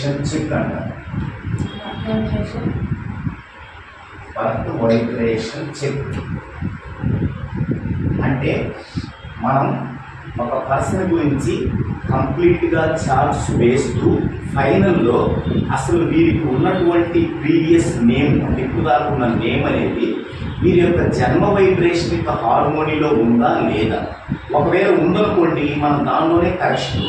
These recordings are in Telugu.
చెక్ అంటారు బర్త్ వైబ్రేషన్ చెక్ అంటే మనం ఒక పర్సన్ గురించి కంప్లీట్గా చార్ట్స్ వేస్తూ ఫైనల్లో అసలు వీరికి ఉన్నటువంటి ప్రీవియస్ నేమ్ అంటే ఇప్పుడు దాకా ఉన్న నేమ్ అనేది వీరి యొక్క జన్మ వైబ్రేషన్ యొక్క హార్మోనీలో ఉందా లేదా? ఒకవేళ ఉందనుకోండి మనం దానిలోనే కరెక్షన్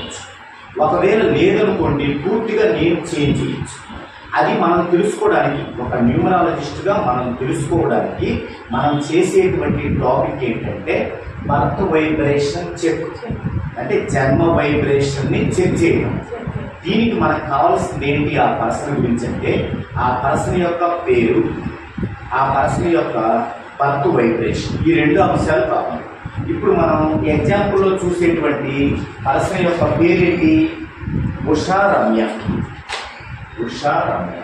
ఒకవేళ లేదనుకోండి పూర్తిగా నేమ్ చేంజ్ చేయొచ్చు. అది మనం తెలుసుకోవడానికి ఒక న్యూమరాలజిస్ట్గా మనం తెలుసుకోవడానికి మనం చేసేటువంటి టాపిక్ ఏంటంటే బర్త్ వైబ్రేషన్ చెక్. అంటే జన్మ వైబ్రేషన్ని చెక్ చేయడం. దీనికి మనకు కావాల్సింది ఏంటి? ఆ పర్సన్ గురించి అంటే ఆ పర్సన్ యొక్క పేరు ఆ పర్సన్ యొక్క బర్త్ వైబ్రేషన్. ఈ రెండు అంశాలు కావాలి ఇప్పుడు మనం ఎగ్జాంపుల్లో చూసేటువంటి పర్సన్ యొక్క పేరేంటి? ఉషారమ్య. ఉషారమ్య. రమ్య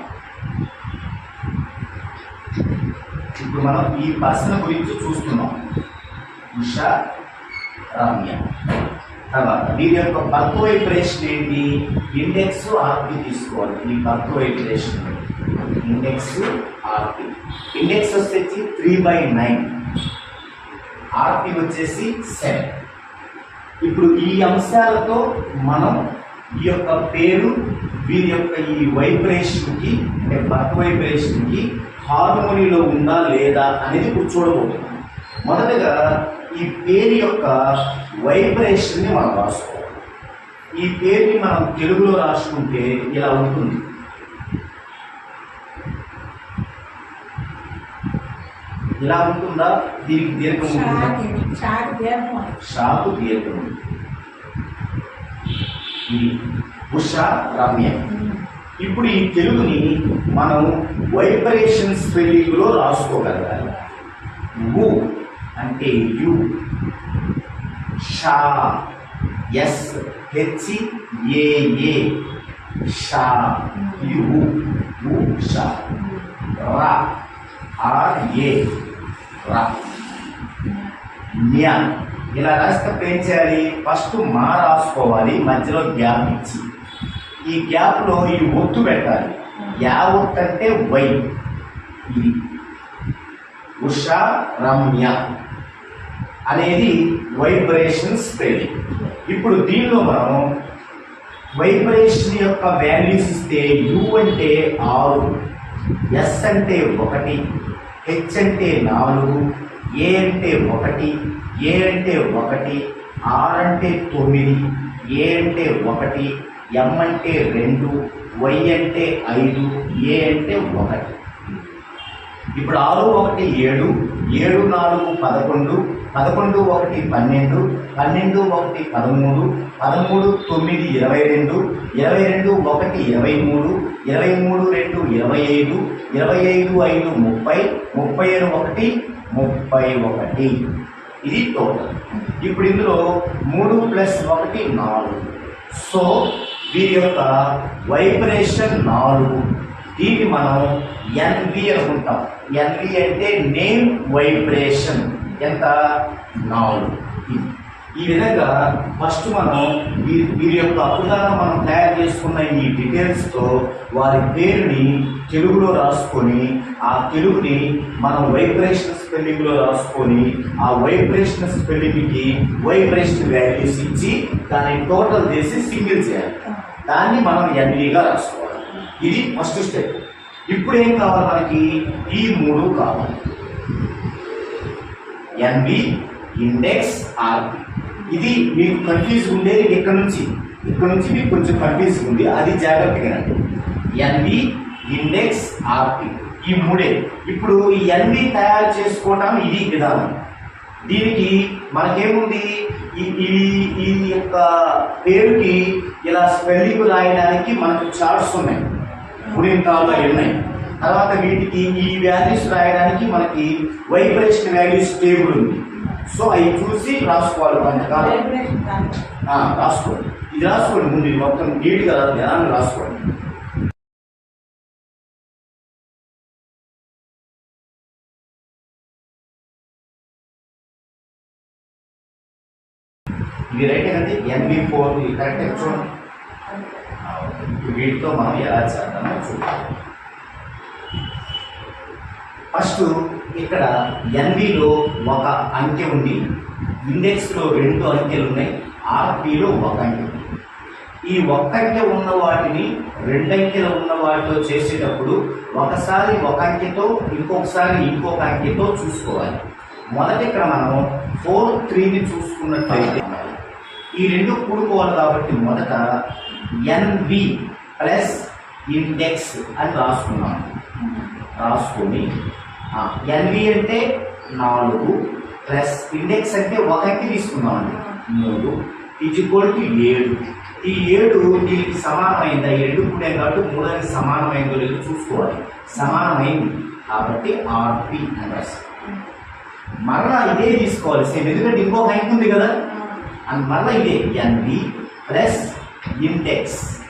ఇప్పుడు మనం ఈ పర్సన్ గురించి చూస్తున్నాం. ఉషా రమ్య తర్వాత వీరి యొక్క బర్త్ వైబ్రేషన్ ఏంటి ఇండెక్స్ ఆర్పి తీసుకోవాలి. ఈ birth vibration index RP index వచ్చేసి త్రీ బై నైన్ ఆర్పి వచ్చేసి సెవెన్ ఇప్పుడు ఈ అంశాలతో మనం ఈ యొక్క పేరు వీరి యొక్క ఈ వైబ్రేషన్కి అంటే బర్త్ వైబ్రేషన్కి హార్మోనీలో ఉందా లేదా అనేది ఇప్పుడు చూడబోతున్నాం. మొదటగా ఈ పేరు యొక్క వైబ్రేషన్ని మనం రాసుకోవాలి. ఈ పేరుని మనం తెలుగులో రాసుకుంటే ఇలా ఉంటుంది. ఇలా ఉంటుందా? దీనికి దీర్ఘం ఉంటుందా? షాపు దీర్ఘం. ఇది ఉష రమ్య. ఇప్పుడు ఈ తెలుగుని మనం వైబ్రేషన్ స్పెల్లింగ్లో రాసుకోగలగాలి. వు అంటే యు. షా ఎస్ హెచ్ ఏ షా యు షా. రా ఆర్ ఏ. రా. న్యా ఇలా రాస్తే ఏం చేయాలి? ఫస్ట్ మా రాసుకోవాలి మధ్యలో గ్యాప్ ఇచ్చి. ఈ గ్యాప్లో ఈ ఒత్తు పెట్టాలి. యా ఒత్తు అంటే వై. ఇది. ఉషా రమ్య అనేది వైబ్రేషన్ స్పెల్లింగ్. ఇప్పుడు దీనిలో మనం వైబ్రేషన్ యొక్క వాల్యూస్ ఇస్తే యు అంటే ఆరు ఎస్ అంటే ఒకటి హెచ్ అంటే నాలుగు ఏ అంటే ఒకటి ఏ అంటే ఒకటి ఆర్ అంటే తొమ్మిది ఏ అంటే ఒకటి ఎం అంటే రెండు వై అంటే ఐదు ఏ అంటే ఒకటి. ఇప్పుడు ఆరు ఒకటి ఏడు ఏడు నాలుగు పదకొండు పదకొండు ఒకటి పన్నెండు పన్నెండు ఒకటి పదమూడు పదమూడు తొమ్మిది ఇరవై రెండు ఇరవై రెండు ఒకటి ఇరవై మూడు ఇరవై మూడు రెండు ఇరవై ఐదు ఇరవై ఐదు ఐదు ముప్పై ముప్పై ఏడు ఒకటి ముప్పై ఒకటి. ఇది టోటల్ ఇప్పుడు ఇందులో మూడు ప్లస్ ఒకటి నాలుగు. సో వీరి యొక్క వైబ్రేషన్ నాలుగు. దీన్ని మనం ఎన్వి అనుకుంటాం. ఎన్వి అంటే నేమ్ వైబ్రేషన్ ఎంత? నాలుగు ఈ విధంగా ఫస్ట్ మనం వీరి వీరి యొక్క అప్పుదానం మనం తయారు చేసుకున్న ఈ డీటెయిల్స్తో వారి పేరుని తెలుగులో రాసుకొని ఆ తెలుగుని మనం వైబ్రేషన్ స్పెల్లింగ్లో రాసుకొని ఆ వైబ్రేషన్ స్పెల్లింగ్కి వైబ్రేషన్ వాల్యూస్ ఇచ్చి దాన్ని టోటల్ చేసి సింగిల్ చేయాలి. దాన్ని మనం ఎన్విగా రాసుకోవాలి. ఇది ఫస్ట్ స్టెప్ ఇప్పుడు ఏం కావాలి మనకి? ఈ మూడు కావాలి. ఎన్వి ఇండెక్స్ ఆర్బి ఇది మీకు కన్ఫ్యూజ్ ఉండేది ఇక్కడ నుంచి? ఇక్కడ నుంచి మీకు కొంచెం కన్ఫ్యూజ్ ఉంది అది జాగ్రత్తగా ఎన్బి ఎన్వి ఇండెక్స్ ఆర్బి ఈ మూడే. ఇప్పుడు ఈ ఎన్వి తయారు చేసుకోవటం ఇది విధానం. దీనికి మనకేముంది? ఈ- ఈ ఈ యొక్క పేరుకి ఇలా స్పెల్లింగ్ రాయడానికి మనకు చార్ట్స్ ఉన్నాయి. గుణింతాలు అవి ఉన్నాయి తర్వాత వీటికి ఈ వాల్యూస్ రాయడానికి మనకి వైబ్రేషన్ వాల్యూస్ టేబుల్ ఉంది. సో అవి చూసి రాసుకోవాలి పంచకాలం రాసుకోండి. ఇది రాసుకోండి ముందు ఇది మొత్తం నీట్గా ధ్యానం రాసుకోండి. ఇది రైట్ ఏంటంటే ఎన్బి ఫోర్ కరెక్ట్ చూడండి. వీటితో మనం ఎలా చేద్దామో చూద్దాం. ఫస్ట్ ఇక్కడ ఎన్విలో ఒక అంకె ఉంది. ఇండెక్స్లో రెండు అంకెలు ఉన్నాయి ఆర్పిలో ఒక అంకె ఉంది. ఈ ఒక్క అంకె ఉన్న వాటిని రెండంకెలు ఉన్న వాటితో చేసేటప్పుడు ఒకసారి ఒక అంకెతో ఇంకొకసారి ఇంకొక అంకెతో చూసుకోవాలి. మొదట ఇక్కడ మనం ఫోర్ త్రీని చూసుకున్నట్లయితే ఈ రెండు కూడుకోవాలి కాబట్టి మొదట ఎన్వి ప్లస్ ఇండెక్స్ అని రాసుకున్నాం. రాసుకొని ఎన్వి అంటే నాలుగు ప్లస్ ఇండెక్స్ అంటే ఒక అంకె తీసుకున్నామండి. మూడు ఈక్వల్ టు ఏడు. ఈ ఏడు దీనికి సమానమైందా? రెండు కూడా కాబట్టి మూడానికి సమానమైందో లేదో చూసుకోవాలి. సమానమైంది. కాబట్టి ఆర్పి అని మరలా ఇదే తీసుకోవాలి. సేమ్. ఎందుకంటే ఇంకొక అంకె ఉంది కదా? అండ్ మరలా ఇదే NV plus index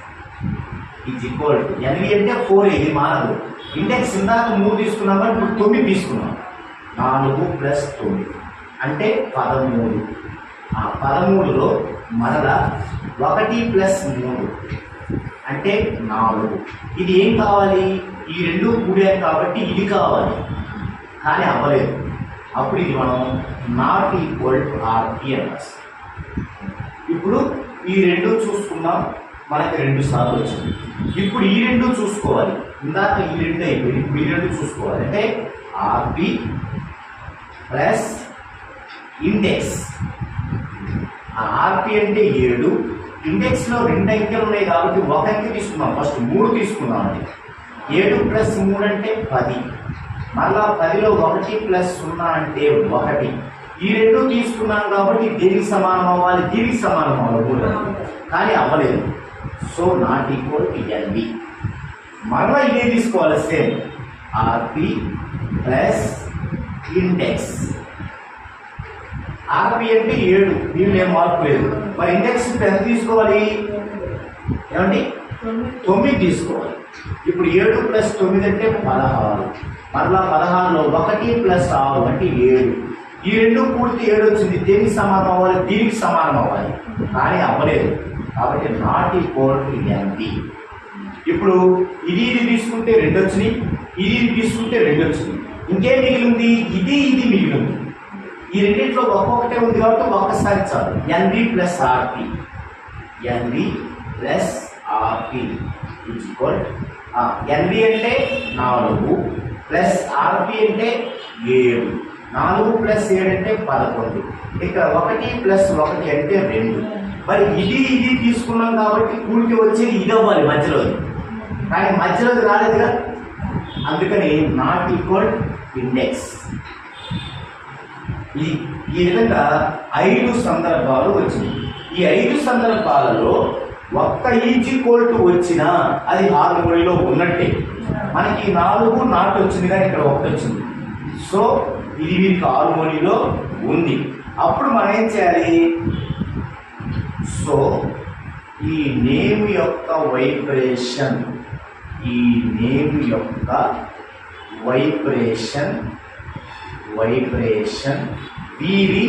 is equal to ఎనిమిది అంటే ఫోర్ ఇది మారదు. ఇండెక్స్ ఇందాక మూడు తీసుకున్నాం కానీ ఇప్పుడు తొమ్మిది తీసుకున్నాం. నాలుగు ప్లస్ తొమ్మిది. అంటే పదమూడు. ఆ పదమూడులో మరలా ఒకటి ప్లస్ మూడు. అంటే నాలుగు. ఇది ఏం కావాలి? ఈ రెండు కూడారు కాబట్టి ఇది కావాలి. కానీ అవ్వలేదు. అప్పుడు ఇది మనం నాట్ ఈక్వల్ టు ఆర్పి ఇప్పుడు ఈ రెండు చూసుకున్నాం మనకి రెండు సార్లు వచ్చింది. ఇప్పుడు ఈ రెండు చూసుకోవాలి. ఇందాక ఈ రెండు అయిపోయింది. ఇప్పుడు ఈ రెండు చూసుకోవాలి. అంటే ఆర్పి ప్లస్ ఇండెక్స్ ఆర్పి అంటే ఏడు. ఇండెక్స్లో రెండు అంకెలు ఉన్నాయి కాబట్టి ఒక అంకె తీసుకున్నాం ఫస్ట్ మూడు తీసుకున్నాం అండి. ఏడు ప్లస్ మూడు అంటే పది. మళ్ళా పదిలో ఒకటి ప్లస్ సున్నా అంటే ఒకటి. ఈ రెండు తీసుకున్నాం కాబట్టి దేనికి సమానం అవ్వాలి దీనికి సమానం అవ్వాలి కానీ అవ్వలేదు. So not equal to LV మరలా ఇదే తీసుకోవాలి same RP plus index RP అంటే ఏడు దీనిలో ఏం మార్పు లేదు. మరి ఇండెక్స్ ఎంత తీసుకోవాలి? ఏమండి? తొమ్మిది తీసుకోవాలి. ఇప్పుడు ఏడు ప్లస్ తొమ్మిది అంటే పదహారు. మరలా పదహారులో ఒకటి ప్లస్ ఆరు అంటే ఏడు. ఈ రెండు పూర్తి ఏడు వచ్చింది. దేనికి సమానం అవ్వాలి? దీనికి సమానం అవ్వాలి. కానీ అవ్వలేదు. కాబట్టి నాట్ ఈక్వల్ టు ఎన్బి ఇప్పుడు ఇది ఇది తీసుకుంటే రెండు వచ్చినాయి. ఇది ఇది తీసుకుంటే రెండు వచ్చినాయి. ఇంకేం మిగిలింది? ఇది ఇది మిగిలింది. ఈ రెండింటిలో ఒక్కొక్కటే ఉంది కాబట్టి ఒక్కసారి చాలు. NB plus RP NB plus RP equal NB అంటే నాలుగు ప్లస్ ఆర్పి అంటే ఏడు. నాలుగు ప్లస్ ఏడు అంటే పదకొండు. ఇక్కడ ఒకటి ప్లస్ ఒకటి అంటే రెండు. మరి ఇది ఇది తీసుకున్నాం కాబట్టి కూడికి వచ్చేది ఇది అవ్వాలి మధ్యలో. కానీ మధ్యలోది రాలేదుగా అందుకని నాట్ ఈక్వల్ ఇండెక్స్ ఈ ఈ విధంగా ఐదు సందర్భాలు వచ్చినాయి. ఈ ఐదు సందర్భాలలో ఒక్క ఈజీ కోల్ట్ వచ్చినా అది హార్మోనిలో ఉన్నట్టే. మనకి నాలుగు నాటు వచ్చింది కానీ ఇక్కడ ఒకటి వచ్చింది. సో ఇది వీరికి హార్మోనిలో ఉంది. అప్పుడు మనం ఏం చేయాలి? సో ఈ నేమ్ యొక్క వైబ్రేషన్ ఈ నేమ్ యొక్క వైబ్రేషన్ వైబ్రేషన్ వీరి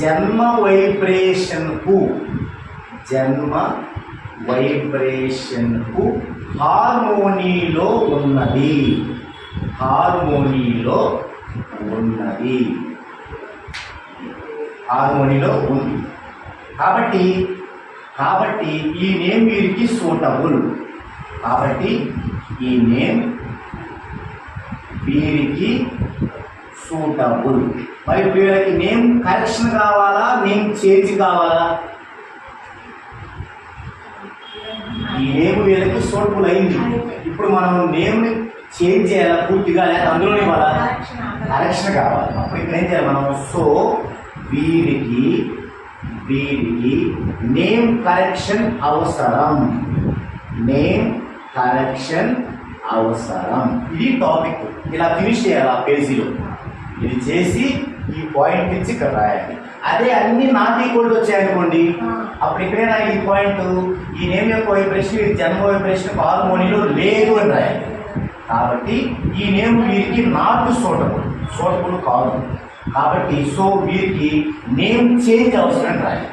జన్మ వైబ్రేషన్కు జన్మ వైబ్రేషన్కు హార్మోనీలో ఉన్నది. హార్మోనీలో ఉన్నది. హార్మోనీలో ఉంది. కాబట్టి కాబట్టి ఈ నేమ్ వీరికి సూటబుల్. కాబట్టి ఈ నేమ్ వీరికి సూటబుల్. మరి వీళ్ళకి నేమ్ కరెక్షన్ కావాలా? నేమ్ చేంజ్ కావాలా? ఈ నేమ్ వీళ్ళకి సూటబుల్ అయింది. ఇప్పుడు మనం నేమ్ చేంజ్ చేయాలా పూర్తిగా లేక అందులోనే ఇవ్వాలా? కరెక్షన్ కావాలి. అప్పుడు ఇక్కడ ఏం చేయాలి మనం? సో వీరికి వీరికి నేమ్ కరెక్షన్ అవసరం. నేమ్ కరెక్షన్ అవసరం. ఇది టాపిక్ ఇలా ఫినిష్ చేయాలి ఆ పేజీలో ఇది చేసి ఈ పాయింట్ ఇచ్చి ఇక్కడ రాయాలి. అదే అన్ని నాట్ ఈక్వల్ వచ్చాయనుకోండి అప్పుడు ఎక్కడైనా ఈ పాయింట్ ఈ నేమ్ యొక్క వైబ్రేషన్ ఈ జన్మ వైబ్రేషన్ హార్మోనీలో లేదు అని రాయాలి. కాబట్టి ఈ నేమ్ వీరికి నాట్ సూటబుల్ సూటబుల్ కాదు. కాబట్టి సో వీరికి నేమ్ చేంజ్ అవసరం రాయాలి